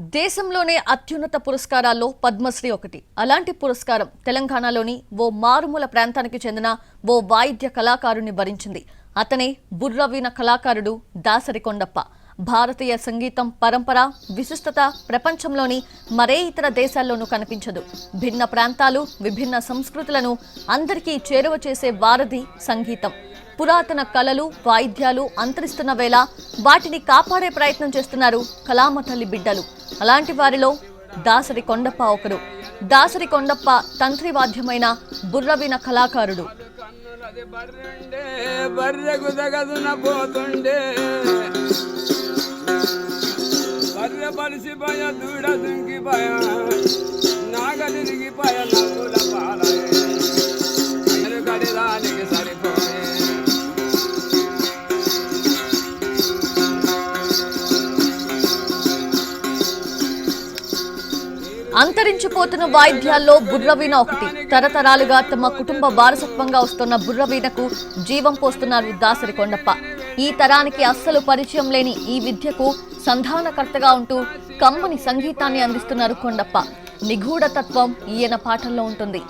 దేశంలోనే అత్యున్నత పురస్కారాల్లో పద్మశ్రీ ఒకటి. అలాంటి పురస్కారం తెలంగాణలోని ఓ మారుమూల ప్రాంతానికి చెందిన ఓ వాయిద్య కళాకారుని భరించింది. అతనే బుర్రవీణ కళాకారుడు దాసరి కొండప్ప. భారతీయ సంగీతం పరంపర విశిష్టత ప్రపంచంలోని మరే ఇతర దేశాల్లోనూ కనిపించదు. భిన్న ప్రాంతాలు విభిన్న సంస్కృతులను అందరికీ చేరువ చేసే వారధి సంగీతం. పురాతన కళలు వాయిద్యాలు అంతరిస్తున్న వేళ వాటిని కాపాడే ప్రయత్నం చేస్తున్నారు కళామ తల్లి బిడ్డలు. అలాంటి వారిలో దాసరి కొండప్ప ఒకరు. దాసరి కొండప్ప తంత్రి వాద్యమైన బుర్రవిన కళాకారుడు. కన్నులది బర్రెండే బర్రెకు సరిపో అంతరించిపోతున్న వాయిద్యాల్లో బుర్రవీణ ఒకటి. తరతరాలుగా తమ కుటుంబ వారసత్వంగా వస్తున్న బుర్రవీణకు జీవం పోస్తున్నారు దాసరి కొండప్ప. ఈ తరానికి అస్సలు పరిచయం లేని ఈ విద్యకు సంధానకర్తగా ఉంటూ కమ్మని సంగీతాన్ని అందిస్తున్నారు కొండప్ప. నిగూఢతత్వం ఈయన పాటల్లో ఉంటుంది.